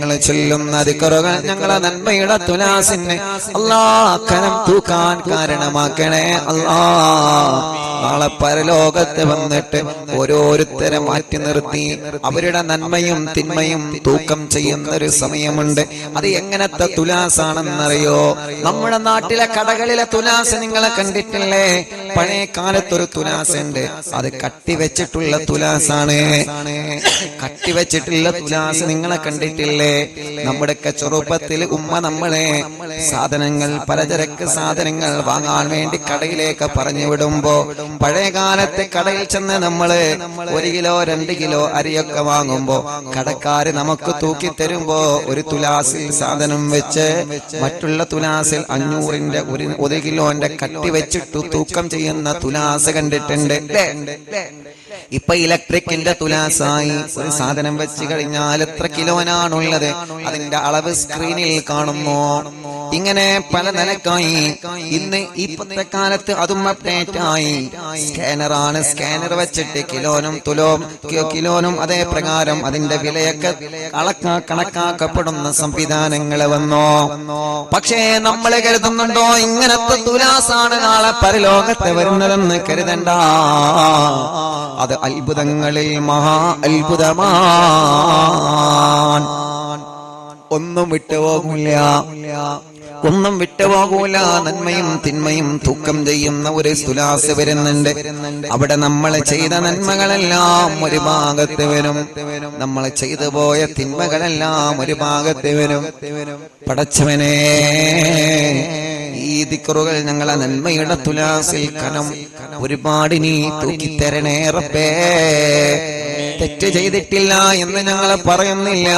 ഞങ്ങൾ ചെല്ലുന്ന അതിക്കറുകൾ ഞങ്ങളെ നന്മയുടെ തുലാസിന് അല്ലാ കനം തൂക്കാൻ കാരണമാക്കണേ. അല്ലാ നാളെ പരലോകത്ത് വന്നിട്ട് ഓരോരുത്തരെ മാറ്റി നിർത്തി. അവരുടെ നന്മയും തിന്മയും തൂക്കം ചെയ്യുന്ന ഒരു സമയമുണ്ട്. അത് എങ്ങനത്തെ തുലാസാണെന്നറിയോ? നമ്മുടെ നാട്ടിലെ കടകളിലെ തുലാസ് നിങ്ങളെ കണ്ടിട്ടില്ലേ? പഴയ കാലത്തൊരു തുലാസ് ഉണ്ട് അത് കട്ടിവെച്ചിട്ടുള്ള തുലാസാണ്. കട്ടിവെച്ചിട്ടുള്ള തുലാസ് നിങ്ങളെ കണ്ടിട്ടില്ലേ? നമ്മുടെയൊക്കെ ചെറുപ്പത്തിൽ ഉമ്മ നമ്മളെ സാധനങ്ങൾ പലചരക്ക് സാധനങ്ങൾ വാങ്ങാൻ വേണ്ടി കടയിലേക്ക് പറഞ്ഞു വിടുമ്പോ പഴയ കാലത്തെ കടയിൽ ചെന്ന് നമ്മൾ ഒരു കിലോ രണ്ട് കിലോ അരിയൊക്കെ വാങ്ങുമ്പോ കടക്കാര് നമുക്ക് തൂക്കി തരുമ്പോ ഒരു തുലാസിൽ സാധനം വെച്ച് മറ്റുള്ള തുലാസിൽ അഞ്ഞൂറിന്റെ ഒരു ഒരു കിലോന്റെ കട്ടി വെച്ചിട്ട് തൂക്കം ചെയ്യുന്ന തുലാസ് കണ്ടിട്ടുണ്ട്. ഇപ്പൊ ഇലക്ട്രിക്കിന്റെ തുലാസായി ഒരു സാധനം വെച്ച് കഴിഞ്ഞാൽ എത്ര കിലോനാണുള്ളത്? അതിന്റെ അളവ് സ്ക്രീനിൽ കാണുന്നു. ഇങ്ങനെ പല നിലക്കായി ഇന്ന് ഇപ്പത്തെ കാലത്ത് അതും അപ്ഡേറ്റ് ആയി. സ്കാനറാണ് സ്കാനർ വെച്ചിട്ട് കിലോനും തുലോം കിലോനും അതേ പ്രകാരം അതിന്റെ വിലയൊക്കെ അളക്കാ കണക്കാക്കപ്പെടുന്ന സംവിധാനങ്ങൾ വന്നോ? പക്ഷേ നമ്മൾ കരുതുന്നുണ്ടോ ഇങ്ങനത്തെ തുലാസാണ് നാളെ പരലോകത്തെ വരുന്നതെന്ന് കരുതണ്ട. അത് അത്ഭുതങ്ങളിൽ മഹാ അത്ഭുതമാണ് ഒന്നും വിട്ടുപോകില്ല. ഒന്നും വിട്ടുപോകൂല. നന്മയും തിന്മയും തൂക്കം ചെയ്യുന്ന ഒരു സുലാസ് വരുന്നുണ്ട്. അവിടെ നമ്മൾ ചെയ്ത നന്മകളെല്ലാം ഒരു ഭാഗത്ത് വരും. നമ്മൾ ചെയ്തു പോയ തിന്മകളെല്ലാം ഒരു ഭാഗത്ത് വരും. പടച്ചവനെ ഈ ദിക്കറുകൾ ഞങ്ങളെ നന്മയുടെ തുലാസിൽ കനം ഒരുപാട് നീ തൂക്കിത്തരണേ തരണേറപ്പേ തെറ്റ് ചെയ്തിട്ടില്ല എന്ന് ഞങ്ങൾ പറയുന്നില്ല.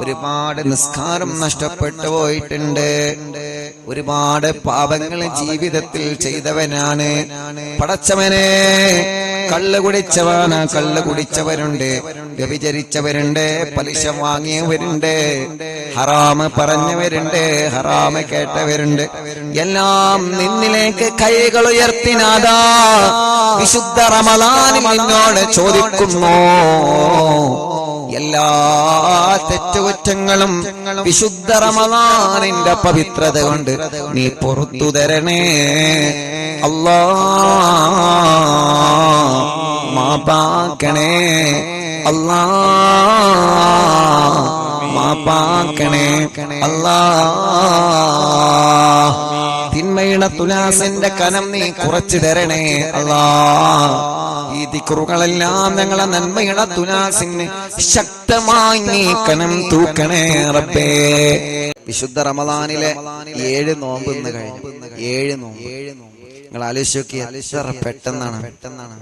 ഒരുപാട് നിസ്കാരം നഷ്ടപ്പെട്ടു പോയിട്ടുണ്ട്. ഒരുപാട് പാപങ്ങൾ ജീവിതത്തിൽ ചെയ്തവനാണ്. പടച്ചവനെ കള്ള് കുടിച്ചവാണ് കള്ള് കുടിച്ചവരുണ്ട്. വ്യഭിചരിച്ചവരുണ്ട്. പലിശ വാങ്ങിയവരുണ്ട്. ഹറാമ് പറഞ്ഞവരുണ്ട്. ഹറാമ് കേട്ടവരുണ്ട്. എല്ലാം നിന്നിലേക്ക് കൈകൾ ഉയർത്തിനാദാ വിശുദ്ധ റമദാനിൽ ചോദിക്കുന്നു. എല്ലാ തെറ്റുകുറ്റങ്ങളും വിശുദ്ധ റമദാനിന്റെ പവിത്രത കൊണ്ട് നീ പുറത്തു തരണേ. അല്ലാ മാപ്പാക്കണേ. അല്ലാ മാപ്പാക്കണേ. അല്ലാ തിന്മയുടെ തുലാസിന്റെ കനം നീ കുറച്ചു തരണേ. അല്ലാ ഈ ദിക്റുകളെല്ലാം ഞങ്ങളെ നന്മയുടെ തുലാസിന് ശക്തമായി നീ കനം തൂക്കണേ റബ്ബേ. വിശുദ്ധ റമദാനിലെ ഏഴ് നോമ്പ് ഇന്ന് കഴിഞ്ഞു. ഏഴ് നോമ്പ്. നിങ്ങൾ ആലോചിച്ചോക്കി എത്ര പെട്ടെന്നാണ്. പെട്ടെന്നാണ്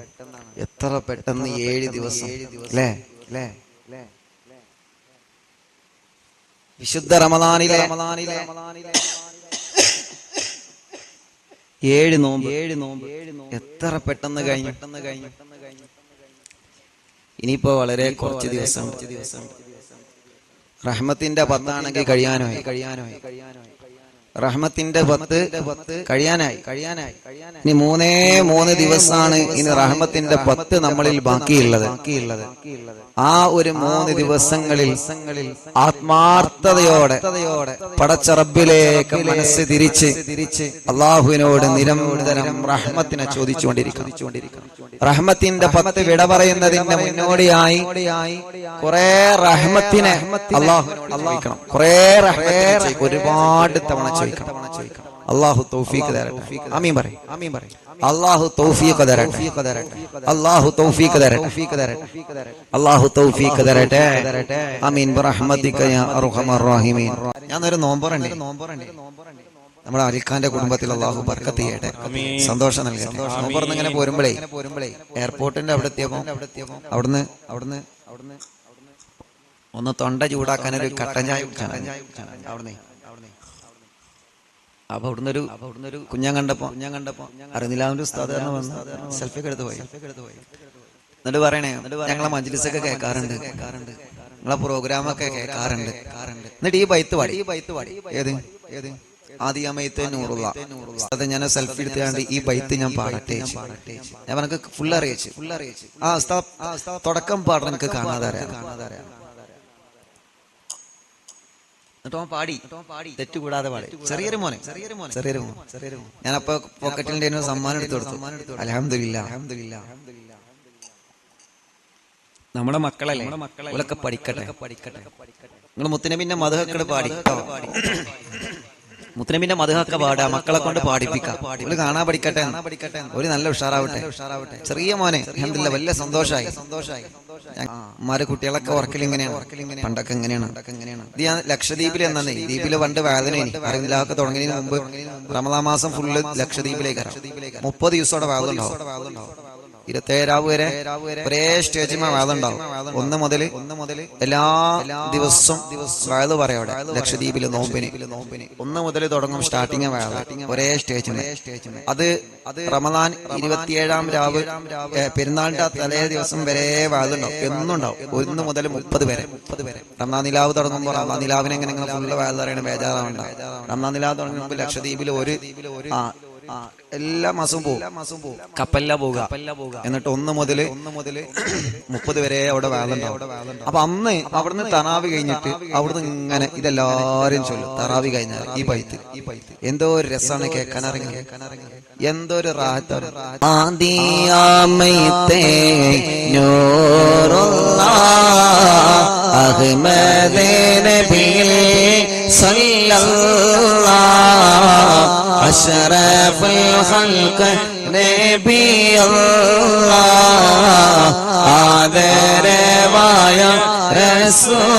എത്ര പെട്ടെന്ന് ഏഴ് ദിവസം. അല്ലേ അല്ലേ? വിശുദ്ധ റമദാനിലെ ഏഴ് നോമ്പ്. ഏഴ് നോമ്പ്. എത്ര പെട്ടെന്ന് കഴിഞ്ഞു. പെട്ടെന്ന് കഴിഞ്ഞു. ഇനിയിപ്പോ വളരെ കുറച്ച് ദിവസം. ദിവസം. റഹ്മത്തിന്റെ പത്താണെങ്കിൽ കഴിയാനോ കഴിയാനോ കഴിയാനായി. റഹ്മത്തിന്റെ പത്ത് കഴിയാനായി. കഴിയാനായി ഇനി മൂന്നേ മൂന്ന് ദിവസമാണ് ഇനി റഹ്മത്തിന്റെ പത്ത് നമ്മളിൽ ബാക്കിയുള്ളത്. ആ ഒരു മൂന്ന് ദിവസങ്ങളിൽ ആത്മാർത്ഥതയോടെ പടച്ച റബ്ബിലേക്ക് മനസ്സ് തിരിച്ച് തിരിച്ച് അള്ളാഹുവിനോട് നിരന്തരം റഹ്മത്തിനെ ചോദിച്ചുകൊണ്ടിരിക്കണം. റഹ്മത്തിന്റെ പത്ത് വിട പറയുന്നതിന്റെ മുന്നോടിയായി കുറെ റഹ്മത്തിനെ അള്ളാഹു കുറെ ഒരുപാട് തവണ ചോദിക്കണം അള്ളാഹു തൗഫീഖ് തരട്ടെ. ആമീൻ പറയും. ആമീൻ പറയും. അള്ളാഹു തൗഫീഖ് തരട്ടെ. അള്ളാഹു തൗഫീഖ് തരട്ടെ. അള്ളാഹു തൗഫീഖ് തരട്ടെ. ആമീൻ ബിറഹ്മതിക യാ അർഹമർ റഹീമീൻ ഞാൻ ഒരു നോമ്പറുണ്ട് നോമ്പറുണ്ട് നമ്മുടെ അലിഖാന്റെ കുടുംബത്തിൽ അള്ളാഹു ബർക്കത്ത് ചെയ്യട്ടെ. സന്തോഷം നൽകട്ടെ. നോമ്പറന്ന് ഇങ്ങനെ പോരുമ്പോഴേ പോരുമ്പോഴേ എയർപോർട്ടിന്റെ അവിടെ എത്തിയപ്പോ അവിടുന്ന് അവിടുന്ന് അവിടുന്ന് ഒന്ന് തൊണ്ട ചൂടാക്കാൻ ഒരു കട്ടൻ ചായ അവിടുന്ന് അപ്പൊ അവിടുന്ന് ഒരു കുഞ്ഞാൻ കണ്ടപ്പോ കുഞ്ഞാൻ കണ്ടപ്പോ അറിഞ്ഞില്ലാവിന്റെ സ്ഥാപനം വന്ന്. സെൽഫി എടുത്ത് പോയി. എന്നിട്ട് പറയണേ ഞങ്ങളെ മജ്ലിസൊക്കെ കേൾക്കാറുണ്ട്. നിങ്ങളെ പ്രോഗ്രാമൊക്കെ കേൾക്കാറുണ്ട്. എന്നിട്ട് ഈ ബൈത്ത് പാടി. ഈ ബൈത്ത് പാടി ഏത്? ഏത് ആദ്യമയത്തെ നൂറുള്ള. അത് ഞാൻ സെൽഫി എടുത്തുകൊണ്ട് ഈ ബൈത്ത് ഞാൻ പാടട്ടെ ഞാൻ ഫുൾ അറിയിച്ചു ഫുൾ അറിയിച്ചു. ആ തുടക്കം പാടണം എനിക്ക് കാണാതെ അറിയാം കാണാതെ അറിയാം എന്നിട്ട് അവൻ പാടി. തെറ്റുകൂടാതെ പാടി. ചെറിയൊരു മോനെ. ചെറിയൊരു മോനെ. ചെറിയൊരു മോൻ ചെറിയൊരു മോൻ ഞാൻ അപ്പൊ പോക്കറ്റിൽ ഒരു സമ്മാനം എടുത്തു കൊടുത്തു. അലഹമില്ല അലഹമില്ല നമ്മുടെ മക്കളല്ലേ? ഓലൊക്കെ പഠിക്കട്ടെ. പഠിക്കട്ടെ. നിങ്ങൾ പിന്നെ മധുഹക്കട് പാടി. കേട്ടോ? മുത്തനബിന്റെ മധുഹക്ക പാടുക മക്കളെ കൊണ്ട് പാടിപ്പിക്കാം. കാണാൻ പഠിക്കട്ടെ. പഠിക്കട്ടെ. ഒരു നല്ല ഉഷാറാവട്ടെ. ഉഷാറാവട്ടെ. ചെറിയ മോനെ എന്തില്ല വലിയ സന്തോഷമായി സന്തോഷമായി മാര് കുട്ടികളൊക്കെ ഉറക്കിൽ ഇങ്ങനെയാണ് പണ്ടൊക്കെ എങ്ങനെയാണ്? എങ്ങനെയാണ്? ഇത് ഞാൻ ലക്ഷദ്വീപിൽ എന്നാണ്. ദ്വീപിൽ പണ്ട് വേദന അറിവില്ലാതൊക്കെ തുടങ്ങിയതിന് മുമ്പ് റമദാ മാസം ഫുള്ള് ലക്ഷദ്വീപിലേക്ക് മുപ്പത് ദിവസത്തോടെ വേദന ഉണ്ടാവും ഇരുപത്തേഴാവ് വരെ ഒരേ സ്റ്റേജിൽ വാദം ഉണ്ടാവും. ഒന്ന് മുതൽ ഒന്ന് മുതൽ എല്ലാ ദിവസവും വേദ പറയാം അവിടെ ലക്ഷദ്വീപിൽ നോമ്പിന്. ഒന്ന് മുതൽ തുടങ്ങും സ്റ്റാർട്ടിങ് വേദ ഒരേ സ്റ്റേജിന്. അത് റമദാൻ ഇരുപത്തിയേഴാം രാവ് പെരുന്നാളിന്റെ തലേ ദിവസം വരെ വേദുണ്ടാവും ഉണ്ടാവും. എന്നും ഉണ്ടാവും. ഒന്ന് മുതൽ മുപ്പത് വരെ. മുപ്പത് വരെ. റമദാൻ നിലാവ് തുടങ്ങുമ്പോൾ റമദാൻ നിലാവിനെ എങ്ങനെ നിങ്ങൾ ഫുള്ള് വേദ പറയണ ബേജാറാവണ്ട റമദാൻ നിലാവ് തുടങ്ങുമ്പോൾ ലക്ഷദ്വീപിൽ ഒരു ആ, എല്ലാ മാസവും പോകും കപ്പല്ല പോവുക. എന്നിട്ട് ഒന്ന് മുതൽ ഒന്ന് മുപ്പത് വരെ അവിടെ വേളുണ്ടാവും അപ്പൊ അന്ന് അവിടുന്ന് തറാവി കഴിഞ്ഞിട്ട് അവിടുന്ന് ഇങ്ങനെ ഇതെല്ലാരും ചൊല്ലും. തറാവി കഴിഞ്ഞാൽ ഈ പൈത്ത്. എന്തോ ഒരു രസമാണ് കേൾക്കാനിറങ്ങി എന്തോ ഒരു റാഹത്താണ്. ഖൽഖ് നബിയല്ലാഹ് ആദരവായ റസൂലുള്ളാഹ്